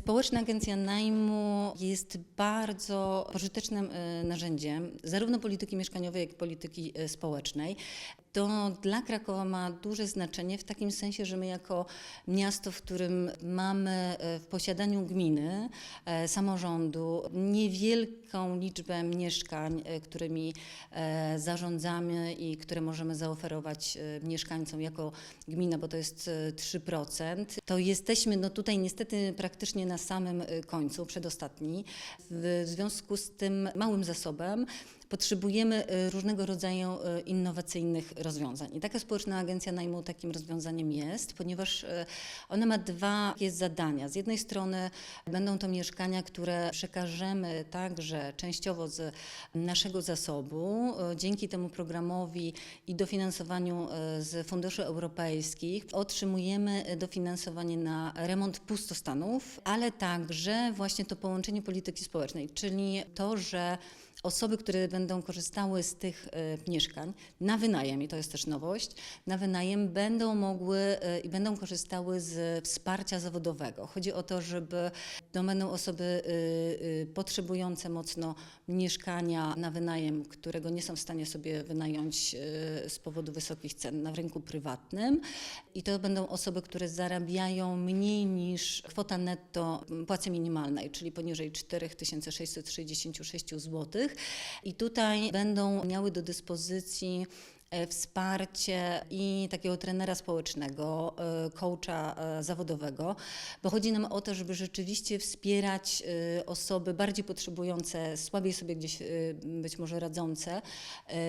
Społeczna Agencja Najmu jest bardzo pożytecznym e, narzędziem zarówno polityki mieszkaniowej, jak i polityki e, społecznej. To dla Krakowa ma duże znaczenie w takim sensie, że my jako miasto, w którym mamy e, w posiadaniu gminy, samorządu niewielką liczbę mieszkań, którymi zarządzamy i które możemy zaoferować mieszkańcom jako gmina, bo to jest e, 3%, to jesteśmy no tutaj niestety praktycznie na samym e, końcu, przedostatni. W związku z tym małym zasobem potrzebujemy e, różnego rodzaju e, innowacyjnych rozwiązań. I taka społeczna agencja najmu takim rozwiązaniem jest, ponieważ e, ona ma dwa zadania. Z jednej strony będą to mieszkania, które przekażemy także częściowo z naszego zasobu. Dzięki temu programowi i dofinansowaniu z funduszy europejskich otrzymujemy dofinansowanie na remont pustostanów, ale także właśnie to połączenie polityki społecznej, czyli to, że osoby, które będą korzystały z tych e, mieszkań na wynajem, i to jest też nowość, na wynajem będą mogły e, i będą korzystały z wsparcia zawodowego. Chodzi o to, żeby to będą osoby e, potrzebujące mocno mieszkania na wynajem, którego nie są w stanie sobie wynająć z powodu wysokich cen na rynku prywatnym. I to będą osoby, które zarabiają mniej niż kwota netto płacy minimalnej, czyli poniżej 4666 zł. I tutaj będą miały do dyspozycji e, wsparcie i takiego trenera społecznego, e, coacha e, zawodowego, bo chodzi nam o to, żeby rzeczywiście wspierać osoby bardziej potrzebujące, słabiej sobie gdzieś być może radzące,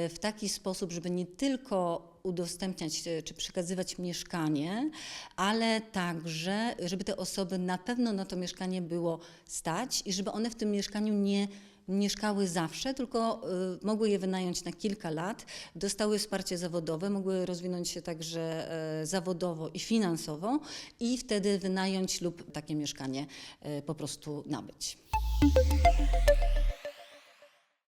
w taki sposób, żeby nie tylko udostępniać czy przekazywać mieszkanie, ale także, żeby te osoby na pewno na to mieszkanie było stać i żeby one w tym mieszkaniu nie mieszkały zawsze, tylko y, mogły je wynająć na kilka lat, dostały wsparcie zawodowe, mogły rozwinąć się także e, zawodowo i finansowo i wtedy wynająć lub takie mieszkanie e, po prostu nabyć.